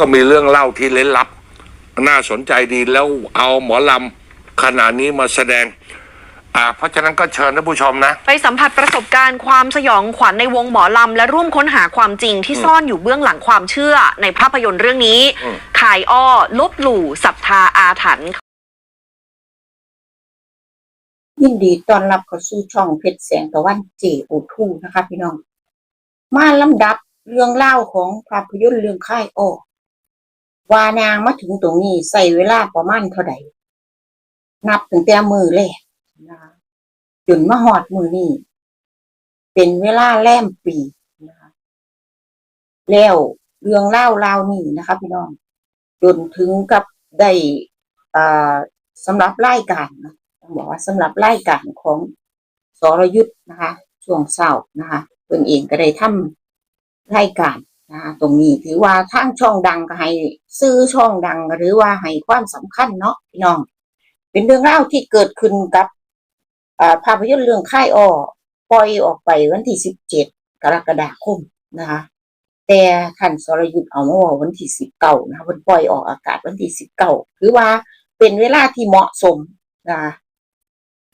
ก็มีเรื่องเล่าที่เล้นลับ น่าสนใจดีแล้วเอาหมอลำขนาดนี้มาแสดง อ่า เพราะฉะนั้นก็เชิญท่านผู้ชมนะ ไปสัมผัสประสบการณ์ความสยองขวัญในวงหมอลำ และร่วมค้นหาความจริงที่ซ่อนอยู่เบื้องหลังความเชื่อในภาพยนตร์เรื่องนี้ อืม ขายอ้อ ลบหลู่ศรัทธาอาถรรพ์ ยินดีต้อนรับเข้าสู่ช่องเพชรแสงตะวันเจโอทูนะคะพี่น้อง มาลำดับเรื่องเล่าวของภาพยนตร์เรื่องค่ายออก วานางมาถึงตรงนี้ใส่เวลาประมาณเท่าใดนับตั้งแต่มือแรกนะคะจนมาหอดมือนี้เป็นเวลาแล่มปีนะคะแล้วเรื่องเล่าวราวนี้นะคะพี่น้องจนถึงกับได้อ่าสำหรับรายการนะต้องบอกว่าสำหรับรายการของสรยุทธ์นะคะช่วงเช้านะคะเพิ่นเองก็ได้ทำรายการ นะตรงนี้ถือว่าทางช่องดังก็ให้ซื้อช่องดังหรือว่าให้ความสำคัญเนาะพี่น้อง เป็นเรื่องราที่เกิดขึ้นกับภาพยนตร์เรื่องค่ายอ้อปล่อยออกไปวันที่สิบเจ็ดกรกฎาคมนะคะแต่ท่านสรยุทธ์เอามาว่าวันที่สิบเก้านะคะเพิ่นปล่อยออกอากาศวันที่สิบเก้าถือว่าเป็นเวลาที่เหมาะสมนะคะ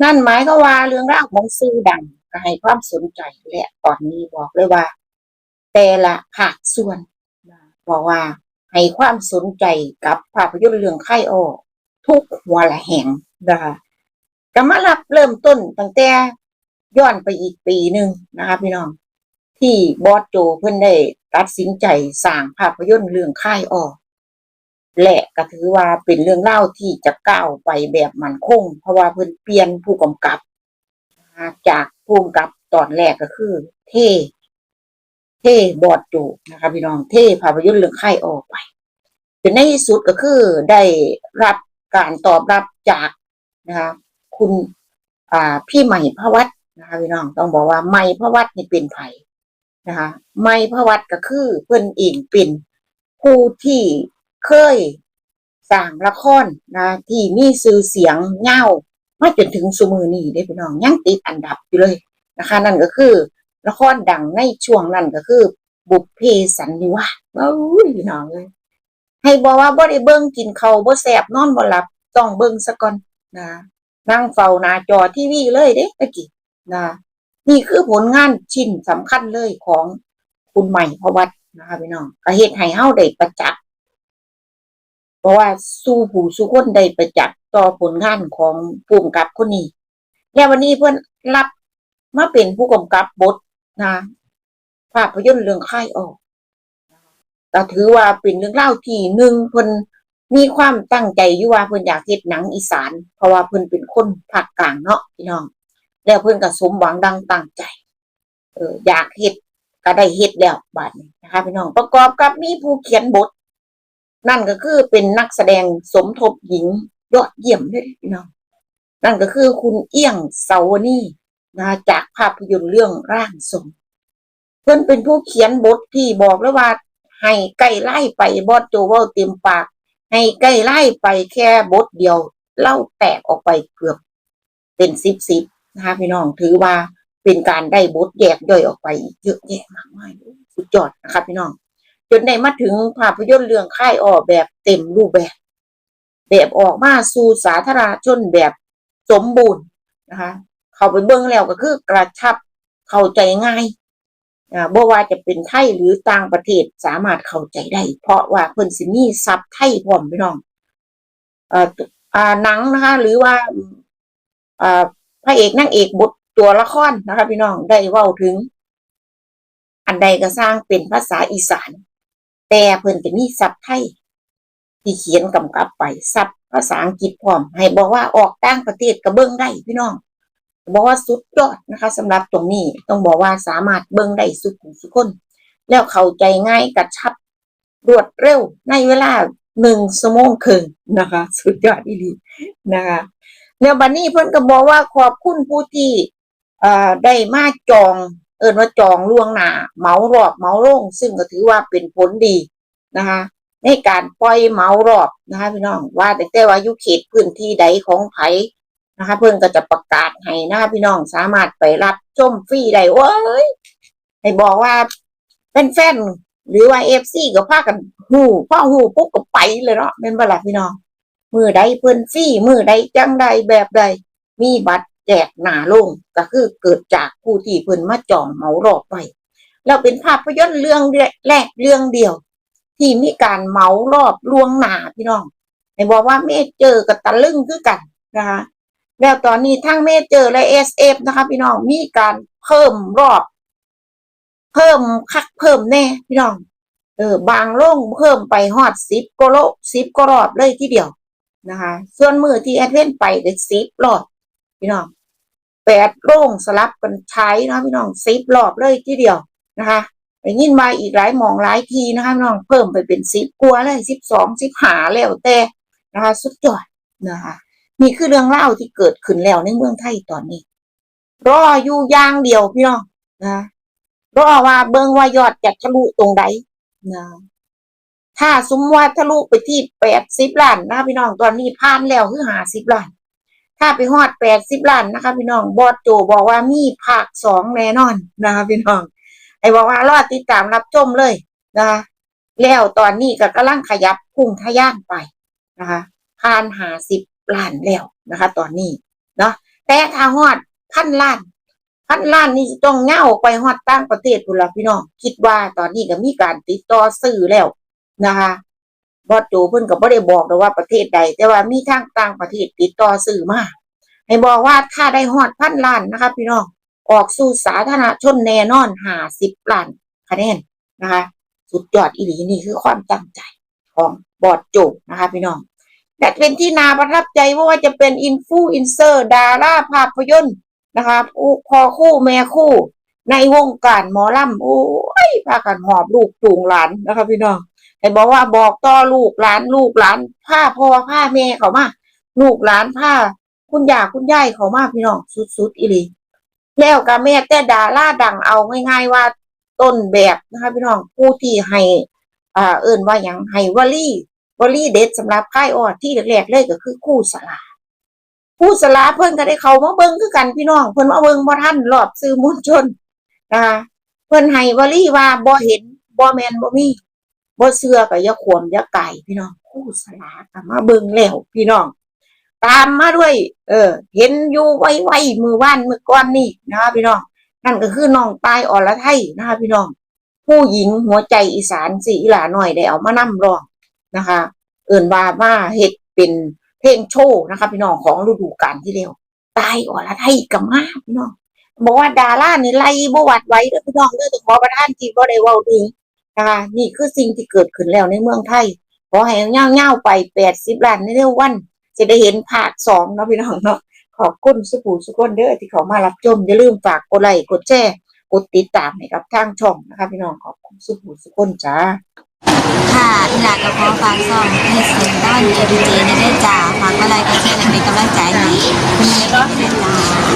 นั่นหมายก็ว่าเรื่องราวของสื่อดังก็ให้ความสนใจและตอนนี้บอกเลยว่า แต่ละภาคส่วนนะบอกว่าให้ความสนใจกับภาพยนตร์เรื่องไข่อ้อทุกหัวละแห่งนะคะก็มารับเริ่มต้นตั้งแต่ย้อนไปอีกปีหนึ่งนะคะพี่น้อง ที่บอสโจเพิ่นได้ตัดสินใจสร้างภาพยนตร์เรื่องค่ายอ้อและก็ถือว่าเป็นเรื่องเล่าที่จะก้าวไปแบบมั่นคง เพราะว่าเพิ่นเปลี่ยนผู้กำกับ จากผู้กำกับตอนแรกก็คือ เท่ เทบอดโจนะคะพี่น้องเทภาพยนตร์เรื่องค่ออกไปจนในที่สุดก็คือได้รับการตอบรับจากนะคะคุณอ่าพี่ใหม่พระวัตนะคะพี่น้องต้องบอกว่าใหม่พระวัตนี่เป็นไผ่นะคะใหม่พระวัตก็คือเพิ่นเองเป็นผู้ที่เคยสร้างละครนะที่มีชื่อเสียงเง่ามาจนถึงสมือนี้ได้พี่น้องยังติดอันดับอยู่เลยนะคะ นั่นก็คือ ละครดังในช่วงนั้นก็คือ บุพเพสันนิวาสเอ้ยน้องเลยให้บอกว่าบ่ได้เบิ่งกินเขาบ่แสบนอนบ่หลับต้องเบิ่งซะก่อนนะนั่งเฝ้าหน้าจอทีวีเลยเด้ตะกี้นะนี่คือผลงานชิ้นสำคัญเลยของคุณใหม่พวัตนะคะพี่น้องก็เฮ็ดให้เฮาได้ประจักษ์เพราะว่าสู้ผู้สู้คนได้ประจักษ์ต่อผลงานของผู้กำกับคนนี้ แล้ววันนี้เพื่อนรับมาเป็นผู้กำกับบท นะภาพยนตร์เรื่องค่ายออกก็ถือว่าเป็นเรื่องเล่าที่หนึ่งเพิ่นมีความตั้งใจอยู่ว่าเพิ่นอยากเฮ็ดหนังอีสาน เพราะว่าเพิ่นเป็นคนภาคกลางเนาะพี่น้อง แล้วเพิ่นก็สมหวังดังตั้งใจ เอออยากเฮ็ดก็ได้เฮ็ดแล้วบัดนี้นะคะพี่น้องประกอบกับมีผู้เขียนบท นั่นก็คือเป็นนักแสดงสมทบหญิงยอดเยี่ยมด้วยพี่น้อง นั่นก็คือคุณเอี้ยงเสาวนี่ นะจากภาพยนตร์เรื่องร่างทรง เพื่อนเป็นผู้เขียนบทที่บอกแล้วว่า ให้ใกล้ไล่ไปบอสโจว่าเต็มปาก ให้ใกล้ไล่ไปแค่บทเดียว เล่าแตกออกไปเกือบ เป็นสิบสิบนะคะพี่น้องถือว่าเป็นการได้บทแยกย่อยออกไปเยอะแยะมากมายสุดยอดนะครับพี่น้อง จนได้มาถึงภาพยนตร์เรื่องค่ายออกแบบเต็มรูปแบบ แบบออกมาสู่สาธารณชนแบบสมบูรณ์นะคะ เข้าไปเบิ่งแล้วก็คือกระชับเข้าใจง่ายอ่าบ่ว่าจะเป็นไทยหรือต่างประเทศสามารถเข้าใจได้ เพราะว่าเพิ่นสิมีซับไทยพร้อมพี่น้องอ่าอ่าหนังนะคะ หรือว่าอ่าพระเอกนางเอกบทตัวละครนะคะ พี่น้องได้เว้าถึง อันใดก็สร้างเป็นภาษาอีสาน แต่เพิ่นจะมีศัพท์ไทยที่เขียนกำกับไปศัพท์ภาษาอังกฤษพร้อม ให้บอกว่าออกต่างประเทศก็เบิ่งได้พี่น้อง บอกว่าสุดยอดนะคะสำหรับตรงนี้ต้องบอกว่าสามารถเบิ่งได้สุดผู้สุกคน แล้วเข้าใจง่ายกระชับรวดเร็วในเวลาหนึ่งชั่วโมงครึ่งนะคะ สุดยอดดีนะคะ แล้วบัดนี้เพิ่นก็บอกว่าขอบคุณผู้ที่เอ่อได้มาจอง เอินว่าจองล่วงหน้าเหมารอบเหมาโลงซึ่งก็ถือว่าเป็นผลดีนะคะในการปล่อยเมารอบนะคะพี่น้องว่าแต่แต่ว่าอยู่เขตพื้นที่ใดของไผ นะคะ เพิ่นก็จะประกาศให้นะคะพี่น้องสามารถไปรับชมฟรีได้โอ้ยให้บอกว่าแฟนหรือว่าเอฟซีก็พากันหูพ่อหูปุ๊บก็ไปเลยเนาะเป็นเวลาพี่น้องมือใดเพิ่นฟรีมือใดจังใดแบบใด มีบัตรแจกหนาลงก็คือเกิดจากผู้ที่เพิ่นมาจองเหมารอบไปแล้วเป็นภาพยนตร์เรื่องแรกเรื่องเดียว ที่มีการเหมารอบลวงหนาพี่น้องให้บอกว่าเมเจอกับตะลึงคือกันนะคะ แล้วตอนนี้ทั้งเมเจอร์และเอสเอฟนะคะ พี่น้องมีการเพิ่มรอบ เพิ่มคักเพิ่มแน่ พี่น้อง เออบางโล่งเพิ่มไปฮอดสิบก็โลสิบก็รอบเลยทีเดียวนะคะ ส่วนมือที่แอดเวนไปก็สิบรอบ พี่น้องแปดโล่งสลับกันใช้นะพี่น้องสิบรอบเลยทีเดียวนะคะไปยินมาอีกหลายมองหลายทีนะคะพี่น้องเพิ่มไปเป็นสิบกว่าเลยสิบสองสิบหาแล้วแต่นะคะ สุดยอดนะคะ นี่คือเรื่องเล่าที่เกิดขึ้นแล้วในเมืองไทยตอนนี้ รออยู่อย่างเดียวพี่น้องนะรอว่าเบิงว่ายอดจะทะลุตรงใดนะถ้าสมมติว่าทะลุไปที่แปดสิบล้านนะพี่น้องตอนนี้ผ่านแล้วคือหาสิบล้าน ถ้าไปฮอดแปดสิบล้านนะคะ พี่น้องบอสโจบอกว่ามีภาคสองแน่นอนนะคะพี่น้องไอ้บอกว่ารอติดตามรับชมเลยนะคะแล้วตอนนี้ก็กำลังขยับพุ่งทะยานไปนะคะผ่านหาสิบ ล้านแล้วนะคะ ตอนนี้เนาะแต่ถ้าฮอดพันล้านพันล้านนี่ต้องเง่าไปฮอดต่างประเทศพุ่นละพี่น้อง คิดว่าตอนนี้ก็มีการติดต่อซื้อแล้วนะคะบอสโจเพิ่นก็บ่ได้บอกแต่ว่าประเทศใด แต่ว่ามีทางต่างประเทศติดต่อซื้อมาให้บอกว่าถ้าได้ฮอดพันล้านนะคะ พี่น้องออกสู่สาธารณชนแน่นอนหาสิบล้านคะแนนนะคะ สุดยอดอีหลีนี่คือความตั้งใจของบอดโจนะคะพี่น้อง แต่เป็นที่นาประทับใจว่าจะเป็นอินฟูอินเซอร์ดาราภาพยนตร์นะคะพอคู่แม่คู่ ในวงการหมอลำโอ้ยพากันหอบลูกจูงหลานนะคะพี่น้องให้บอกว่าบอกต่อลูกหลานลูกหลานผ้าพ่อผ้าแม่เขามาลูกหลานผ้าคุณยาคุณยายเขามาพี่น้องสุดๆอีหลีแล้วก็แม่แต่ดาราดังเอาง่ายๆว่าต้นแบบนะคะพี่น้องผู้ที่ให้อ่าเอิ่นว่าอย่างให้วลี วลีเด็ดสำหรับค่ายออดที่แรกๆเลยก็คือคู่สลาคู่สลาเพิ่นก็ได้เขามาเบิ่งคือกันพี่น้อง เพิ่นมาเบิ่งบ่ทันรอบสื่อมวลชนนะคะเพิ่นให้วลีว่าบ่เห็นบ่แมนบ่มีบ่เชื่อก็อย่าขวมอย่าไก่พี่น้อง คู่สลาก็มาเบิ่งแล้วพี่น้อง ตามมาด้วย เออ เห็นอยู่ไวๆมือว่านมือก้อนนี่นะคะพี่น้องนั่นก็คือน้องตายอรไทยนะคะพี่น้อง ผู้หญิงหัวใจอีสานสีหลาหน่อยได้เอามานำร้อง นะคะ เอิ่นว่ามาเฮ็ดเป็นเพลงโชว์นะคะ พี่น้องของฤดูกาลที่แล้วตายอรไทยกับมาพี่น้องบอกว่าดารานี่ไล่บวัดไว้เด้อพี่น้องเด้อต้องขอประทานที่บ่ได้เว้าถึงนะคะนี่คือสิ่งที่เกิดขึ้นแล้วในเมืองไทยขอให้เงาวๆไป80ล้านในเร็ววัน จะได้เห็นภาคสองเนาะพี่น้องเนาะขอบคุณสุภูสุกนเด้อที่เขามารับชมอย่าลืมฝากกดไลค์กดแชร์กดติดตามให้กับทางช่องนะคะพี่น้องขอบคุณสุภูสุกนจ้า ค่ะอีหลากระเพาะฟางซ่อมให้เสียงต้านเอดีเจในได้จ่าฝากอะไรก็แค่นั้นเป็นกำลังใจให้คุณเล็กได้จ้าติดตามช่องเพชรเสียงตะวันเพ